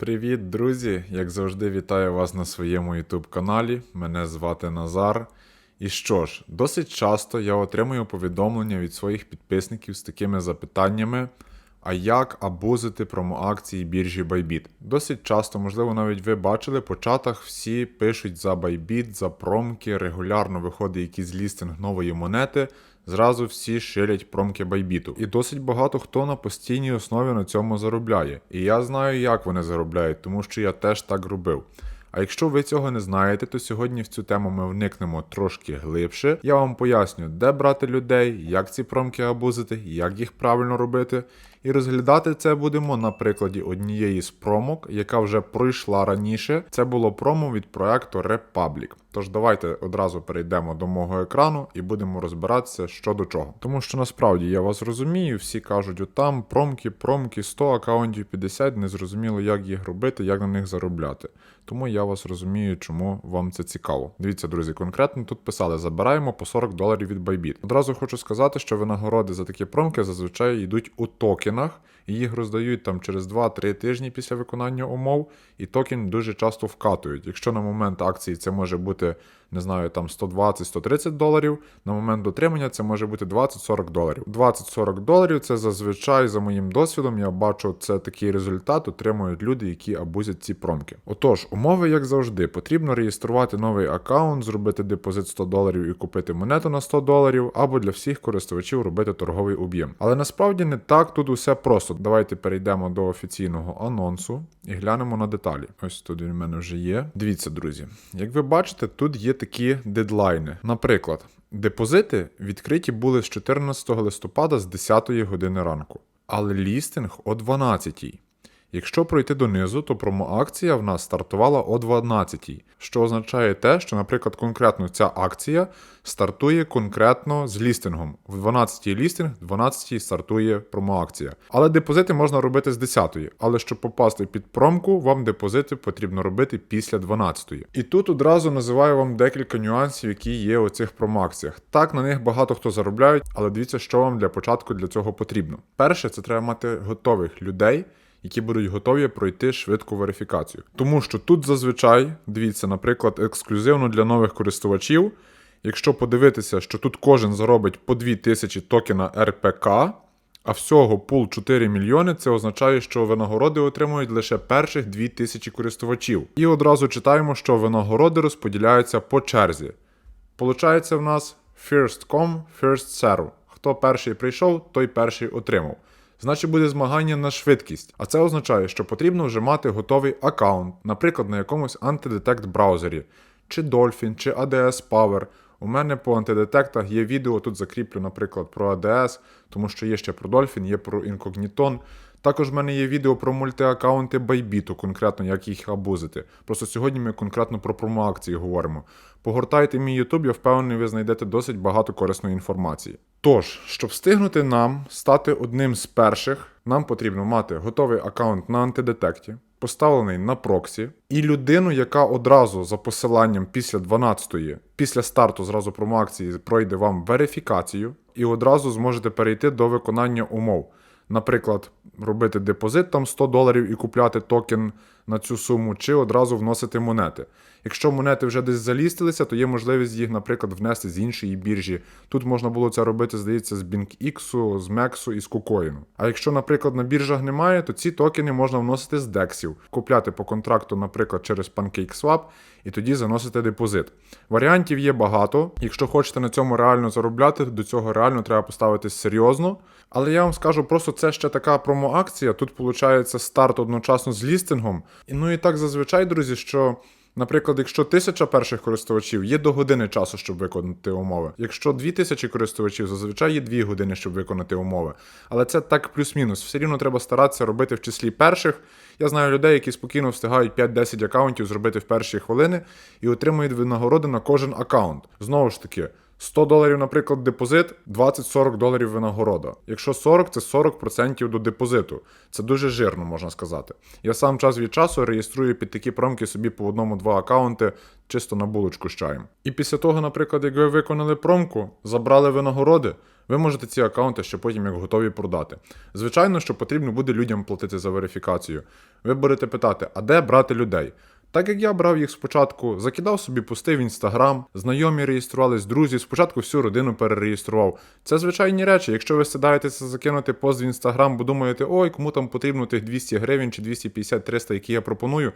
Привіт, друзі! Як завжди, вітаю вас на своєму YouTube каналі. Мене звати Назар. І що ж, досить часто я отримую повідомлення від своїх підписників з такими запитаннями: а як абузити промоакції біржі Bybit? Досить часто, можливо, навіть ви бачили, по чатах всі пишуть за Bybit, за промки, регулярно виходить якийсь лістинг нової монети. Зразу всі ширять промки байбіту. І досить багато хто на постійній основі на цьому заробляє. І я знаю, як вони заробляють, тому що я теж так робив. А якщо ви цього не знаєте, то сьогодні в цю тему ми вникнемо трошки глибше. Я вам поясню, де брати людей, як ці промки абузити, як їх правильно робити. І розглядати це будемо на прикладі однієї з промок, яка вже пройшла раніше. Це було промо від проекту Republic. Тож давайте одразу перейдемо до мого екрану і будемо розбиратися що до чого. Тому що насправді я вас розумію, всі кажуть, отам промки, промки, 100 аккаунтів 50, не зрозуміло, як їх робити, як на них заробляти. Тому я вас розумію, чому вам це цікаво. Дивіться, друзі, конкретно тут писали: забираємо по 40 доларів від Bybit. Одразу хочу сказати, що винагороди за такі промки зазвичай йдуть у токенах, і їх роздають там через 2-3 тижні після виконання умов, і токен дуже часто вкатують. Якщо на момент акції це може бути, не знаю, там 120-130 доларів, на момент дотримання це може бути 20-40 доларів. 20-40 доларів це зазвичай, за моїм досвідом, я бачу, це такий результат отримують люди, які абузять ці промки. Отож, умови, як завжди, потрібно реєструвати новий аккаунт, зробити депозит 100 доларів і купити монету на 100 доларів, або для всіх користувачів робити торговий об'єм. Але насправді не так тут усе просто. Давайте перейдемо до офіційного анонсу і глянемо на деталі. Ось тут він в мене вже є. Дивіться, друзі, як ви бачите, тут є такі дедлайни. Наприклад, депозити відкриті були з 14 листопада з 10 години ранку, але лістинг о 12. Якщо пройти донизу, то промоакція в нас стартувала о 12, що означає те, що, наприклад, конкретно ця акція стартує конкретно з лістингом. В 12 лістинг, в 12 стартує промоакція. Але депозити можна робити з 10, але щоб попасти під промку, вам депозити потрібно робити після 12. І тут одразу називаю вам декілька нюансів, які є у цих промоакціях. Так, на них багато хто заробляють, але дивіться, що вам для початку для цього потрібно. Перше, це треба мати готових людей які будуть готові пройти швидку верифікацію. Тому що тут зазвичай, дивіться, наприклад, ексклюзивно для нових користувачів, якщо подивитися, що тут кожен заробить по 2000 токена РПК, а всього пул 4 мільйони, це означає, що винагороди отримують лише перших 2000 користувачів. І одразу читаємо, що винагороди розподіляються по черзі. Получається в нас first come, first serve. Хто перший прийшов, той перший отримав значить буде змагання на швидкість. А це означає, що потрібно вже мати готовий аккаунт, наприклад, на якомусь антидетект браузері, чи Dolphin, чи ADS Power. У мене по антидетектах є відео, тут закріплю, наприклад, про ADS, тому що є ще про Dolphin, є про Incogniton. Також в мене є відео про мультиаккаунти Bybit, конкретно як їх абузити. Просто сьогодні ми конкретно про промоакції говоримо. Погортайте мій YouTube, я впевнений, ви знайдете досить багато корисної інформації. Тож, щоб встигнути нам стати одним з перших, нам потрібно мати готовий аккаунт на антидетекті, поставлений на проксі, і людину, яка одразу за посиланням після 12-ї, після старту зразу промоакції пройде вам верифікацію, і одразу зможете перейти до виконання умов наприклад, робити депозит там 100 доларів і купляти токен на цю суму, чи одразу вносити монети. Якщо монети вже десь залістилися, то є можливість їх, наприклад, внести з іншої біржі. Тут можна було це робити, здається, з BinkX, з MEX і з KuCoin. А якщо, наприклад, на біржах немає, то ці токени можна вносити з DEX, купляти по контракту, наприклад, через PancakeSwap, і тоді заносити депозит. Варіантів є багато. Якщо хочете на цьому реально заробляти, до цього реально треба поставитись серйозно. Але я вам скажу, просто це ще така промоакція. Тут виходить старт одночасно з лістингом. Ну і так зазвичай, друзі, що. Наприклад, якщо тисяча перших користувачів, є до години часу, щоб виконати умови. Якщо дві тисячі користувачів, зазвичай є дві години, щоб виконати умови. Але це так плюс-мінус. Все рівно треба старатися робити в числі перших. Я знаю людей, які спокійно встигають 5-10 аккаунтів зробити в перші хвилини і отримують винагороди на кожен аккаунт. Знову ж таки. 100 доларів, наприклад, депозит, 20-40 доларів винагорода. Якщо 40, це 40% до депозиту. Це дуже жирно, можна сказати. Я сам час від часу реєструю під такі промки собі по одному-два акаунти, чисто на булочку з чаєм. І після того, наприклад, як ви виконали промку, забрали винагороди, ви можете ці акаунти ще потім як готові продати. Звичайно, що потрібно буде людям платити за верифікацію. Ви будете питати, а де брати людей? Так як я брав їх спочатку, закидав собі пости в інстаграм, знайомі реєструвались, друзі, спочатку всю родину перереєстрував. Це звичайні речі. Якщо ви сідаєтеся закинути пост в інстаграм, бо думаєте, ой, кому там потрібно тих 200 гривень чи 250-300, які я пропоную.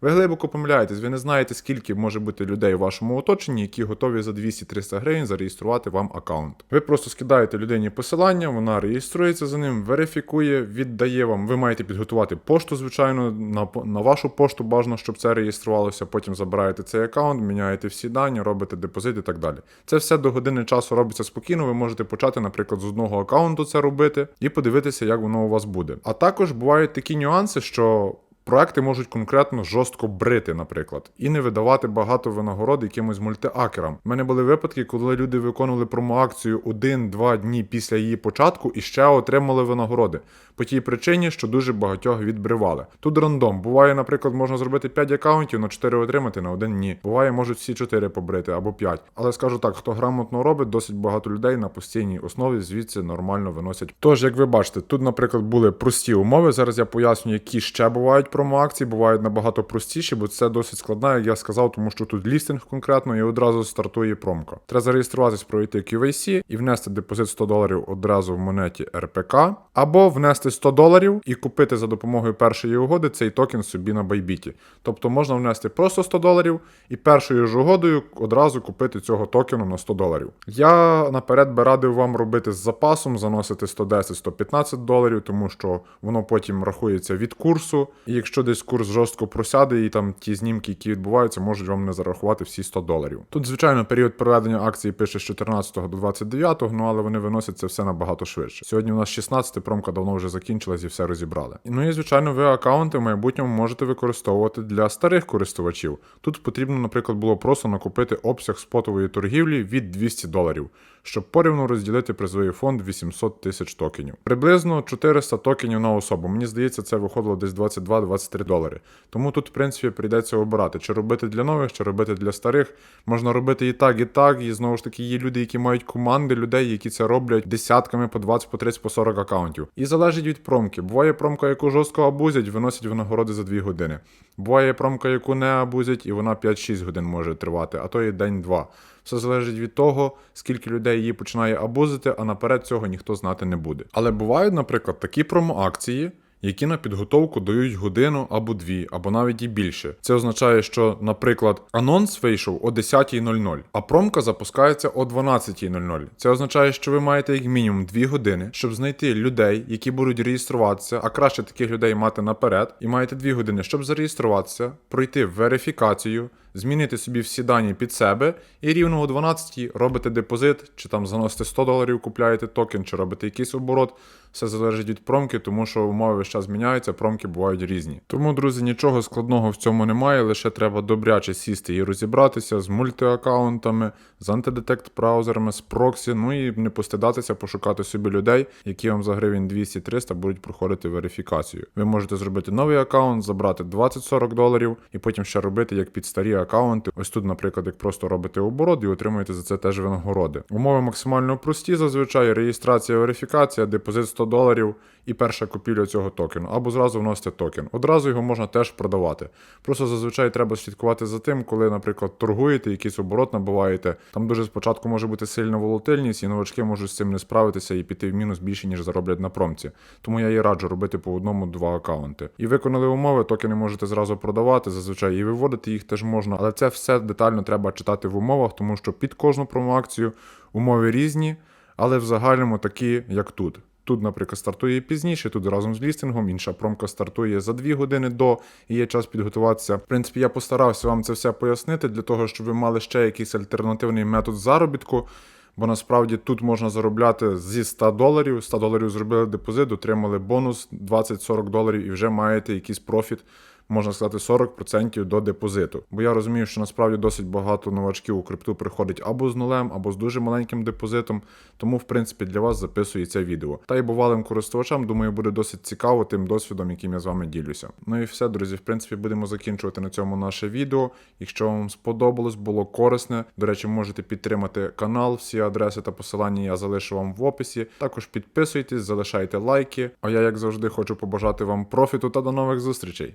Ви глибоко помиляєтесь, ви не знаєте, скільки може бути людей у вашому оточенні, які готові за 200-300 гривень зареєструвати вам аккаунт. Ви просто скидаєте людині посилання, вона реєструється за ним, верифікує, віддає вам. Ви маєте підготувати пошту, звичайно, на, на вашу пошту бажано, щоб це реєструвалося. Потім забираєте цей аккаунт, міняєте всі дані, робите депозит і так далі. Це все до години часу робиться спокійно. Ви можете почати, наприклад, з одного аккаунту це робити і подивитися, як воно у вас буде. А також бувають такі нюанси, що. Проекти можуть конкретно жорстко брити, наприклад, і не видавати багато винагород якимось мультиакерам. У мене були випадки, коли люди виконували промоакцію один-два дні після її початку і ще отримали винагороди. По тій причині, що дуже багатьох відбривали. Тут рандом. Буває, наприклад, можна зробити 5 акаунтів, на 4 отримати, на один ні. Буває, можуть всі 4 побрити або 5. Але скажу так, хто грамотно робить, досить багато людей на постійній основі звідси нормально виносять. Тож, як ви бачите, тут, наприклад, були прості умови. Зараз я поясню, які ще бувають промоакції, бувають набагато простіші, бо це досить складна, як я сказав, тому що тут лістинг конкретно і одразу стартує промка. Треба зареєструватись, пройти QVC і внести депозит 100 доларів одразу в монеті РПК, або внести 100 доларів і купити за допомогою першої угоди цей токен собі на байбіті. Тобто можна внести просто 100 доларів і першою ж угодою одразу купити цього токену на 100 доларів. Я наперед би радив вам робити з запасом, заносити 110-115 доларів, тому що воно потім рахується від курсу. І якщо десь курс жорстко просяде, і там ті знімки, які відбуваються, можуть вам не зарахувати всі 100 доларів. Тут, звичайно, період проведення акції пише з 14 до 29, ну але вони виносять це все набагато швидше. Сьогодні у нас 16, промка давно вже закінчилась і все розібрали. Ну і звичайно, ви аккаунти в майбутньому можете використовувати для старих користувачів. Тут потрібно, наприклад, було просто накупити обсяг спотової торгівлі від 200 доларів, щоб порівну розділити призовий фонд 800 тисяч токенів. Приблизно 400 токенів на особу. Мені здається, це виходило десь 22-23 долари. Тому тут, в принципі, прийдеться обирати, чи робити для нових, чи робити для старих. Можна робити і так, і так. І знову ж таки, є люди, які мають команди людей, які це роблять десятками по 20, по 30, по 40 акаунтів. І залежить від промки. Буває промка, яку жорстко абузять, виносять винагороди за 2 години. Буває промка, яку не абузять, і вона 5-6 годин може тривати, а то і день-два. Все залежить від того, скільки людей її починає абузити, а наперед цього ніхто знати не буде. Але бувають, наприклад, такі промоакції, які на підготовку дають годину або дві, або навіть і більше. Це означає, що, наприклад, анонс вийшов о 10.00, а промка запускається о 12.00. Це означає, що ви маєте як мінімум 2 години, щоб знайти людей, які будуть реєструватися, а краще таких людей мати наперед, і маєте 2 години, щоб зареєструватися, пройти верифікацію. Змінити собі всі дані під себе, і рівно о 12 робите депозит, чи там заносите 100 доларів, купляєте токен, чи робите якийсь оборот. Все залежить від промки, тому що умови весь час зміняються, промки бувають різні. Тому, друзі, нічого складного в цьому немає, лише треба добряче сісти і розібратися з мультиаккаунтами, з антидетект браузерами, з проксі, ну і не постидатися, пошукати собі людей, які вам за гривень 200-300 будуть проходити верифікацію. Ви можете зробити новий аккаунт, забрати 20-40 доларів і потім ще робити як під старі аккаунти. Ось тут, наприклад, як просто робите оборот і отримуєте за це теж винагороди. Умови максимально прості, зазвичай реєстрація, верифікація, депозит 100 доларів і перша купівля цього токену, або зразу вносите токен. Одразу його можна теж продавати. Просто зазвичай треба слідкувати за тим, коли, наприклад, торгуєте, якийсь оборот набуваєте. Там дуже спочатку може бути сильна волатильність, і новачки можуть з цим не справитися і піти в мінус більше, ніж зароблять на промці. Тому я і раджу робити по одному-два аккаунти. І виконали умови, токени можете зразу продавати, зазвичай і виводити їх теж можна, але це все детально треба читати в умовах, тому що під кожну промоакцію умови різні, але в загальному такі, як тут. Тут, наприклад, стартує пізніше, тут разом з лістингом, інша промка стартує за 2 години до і є час підготуватися. В принципі, я постарався вам це все пояснити для того, щоб ви мали ще якийсь альтернативний метод заробітку. Бо насправді тут можна заробляти зі 100 доларів. 100 доларів зробили депозит, отримали бонус 20-40 доларів і вже маєте якийсь профіт можна сказати, 40% до депозиту. Бо я розумію, що насправді досить багато новачків у крипту приходить або з нулем, або з дуже маленьким депозитом. Тому, в принципі, для вас записую це відео. Та й бувалим користувачам, думаю, буде досить цікаво тим досвідом, яким я з вами ділюся. Ну і все, друзі, в принципі, будемо закінчувати на цьому наше відео. Якщо вам сподобалось, було корисне. До речі, можете підтримати канал. Всі адреси та посилання я залишу вам в описі. Також підписуйтесь, залишайте лайки. А я, як завжди, хочу побажати вам профіту та до нових зустрічей.